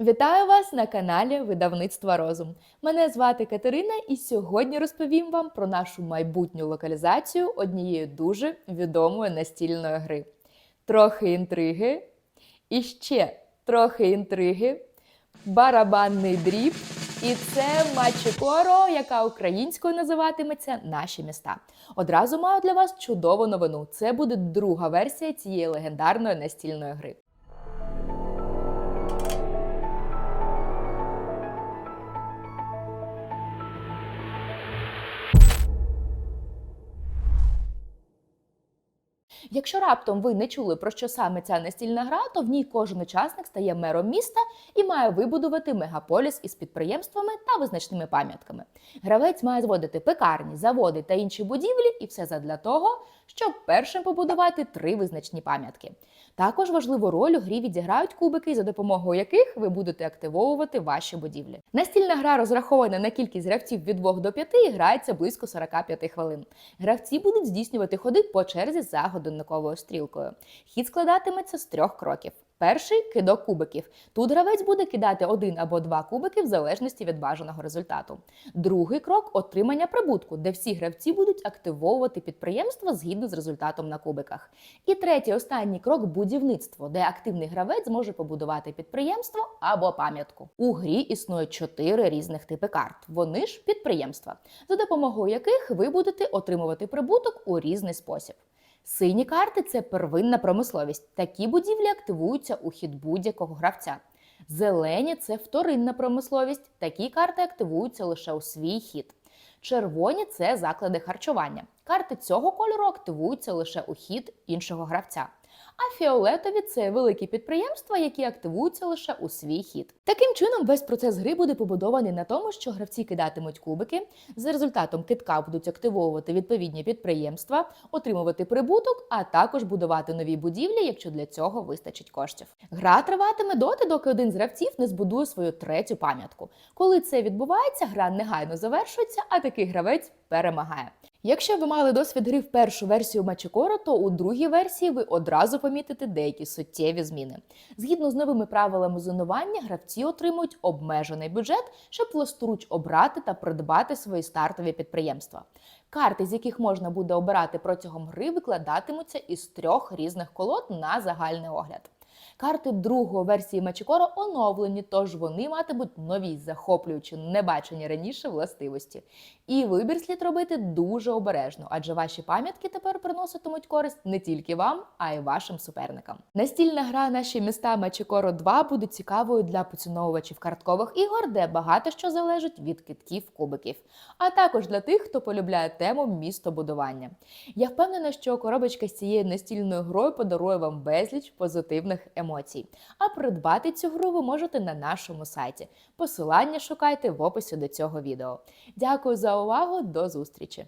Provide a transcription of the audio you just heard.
Вітаю вас на каналі Видавництва Розум. Мене звати Катерина, і сьогодні розповім вам про нашу майбутню локалізацію однієї дуже відомої настільної гри. Трохи інтриги, і ще трохи інтриги, барабанний дріб. І це Мачикоро, яка українською називатиметься Наші міста. Одразу маю для вас чудову новину. Це буде друга версія цієї легендарної настільної гри. Якщо раптом ви не чули про що саме ця настільна гра, то в ній кожен учасник стає мером міста і має вибудувати мегаполіс із підприємствами та визначними пам'ятками. Гравець має зводити пекарні, заводи та інші будівлі, і все задля того, щоб першим побудувати три визначні пам'ятки. Також важливу роль у грі відіграють кубики, за допомогою яких ви будете активовувати ваші будівлі. Настільна гра розрахована на кількість гравців від 2 до 5 і грається близько 45 хвилин. Гравці будуть здійснювати ходи по черзі за годинниковою стрілкою. Хід складатиметься з трьох кроків. Перший кидок кубиків. Тут гравець буде кидати один або два кубики в залежності від бажаного результату. Другий крок отримання прибутку, де всі гравці будуть активовувати підприємство згідно з результатом на кубиках. І третій останній крок будівництво, де активний гравець зможе побудувати підприємство або пам'ятку. У грі існує чотири різних типи карт. Вони ж підприємства, за допомогою яких ви будете отримувати прибуток у різний спосіб. Сині карти це первинна промисловість. Такі будівлі активуються у хід будь-якого гравця. Зелені це вторинна промисловість. Такі карти активуються лише у свій хід. Червоні це заклади харчування. Карти цього кольору активуються лише у хід іншого гравця. А фіолетові це великі підприємства, які активуються лише у свій хід. Таким чином, весь процес гри буде побудований на тому, що гравці кидатимуть кубики, за результатом китка будуть активовувати відповідні підприємства, отримувати прибуток, а також будувати нові будівлі, якщо для цього вистачить коштів. Гра триватиме доти, доки один з гравців не збудує свою третю пам'ятку. Коли це відбувається, гра негайно завершується, а такий гравець перемагає. Якщо ви мали досвід гри в першу версію Мачикоро, то у другій версії ви одразу помітите деякі суттєві зміни. Згідно з новими правилами зонування, гравці отримують обмежений бюджет, щоб власноруч обрати та придбати свої стартові підприємства. Карти, з яких можна буде обирати протягом гри, викладатимуться із трьох різних колод на загальний огляд. Карти другої версії Мачикоро оновлені, тож вони матимуть нові захоплюючі, небачені раніше властивості. І вибір слід робити дуже обережно, адже ваші пам'ятки тепер приноситимуть користь не тільки вам, а й вашим суперникам. Настільна гра Наші міста Мачикоро 2 буде цікавою для поціновувачів карткових ігор, де багато що залежить від китків кубиків, а також для тих, хто полюбляє тему містобудування. Я впевнена, що коробочка з цією настільною грою подарує вам безліч позитивних емоцій. А придбати цю гру ви можете на нашому сайті. Посилання шукайте в описі до цього відео. Дякую за увагу, до зустрічі!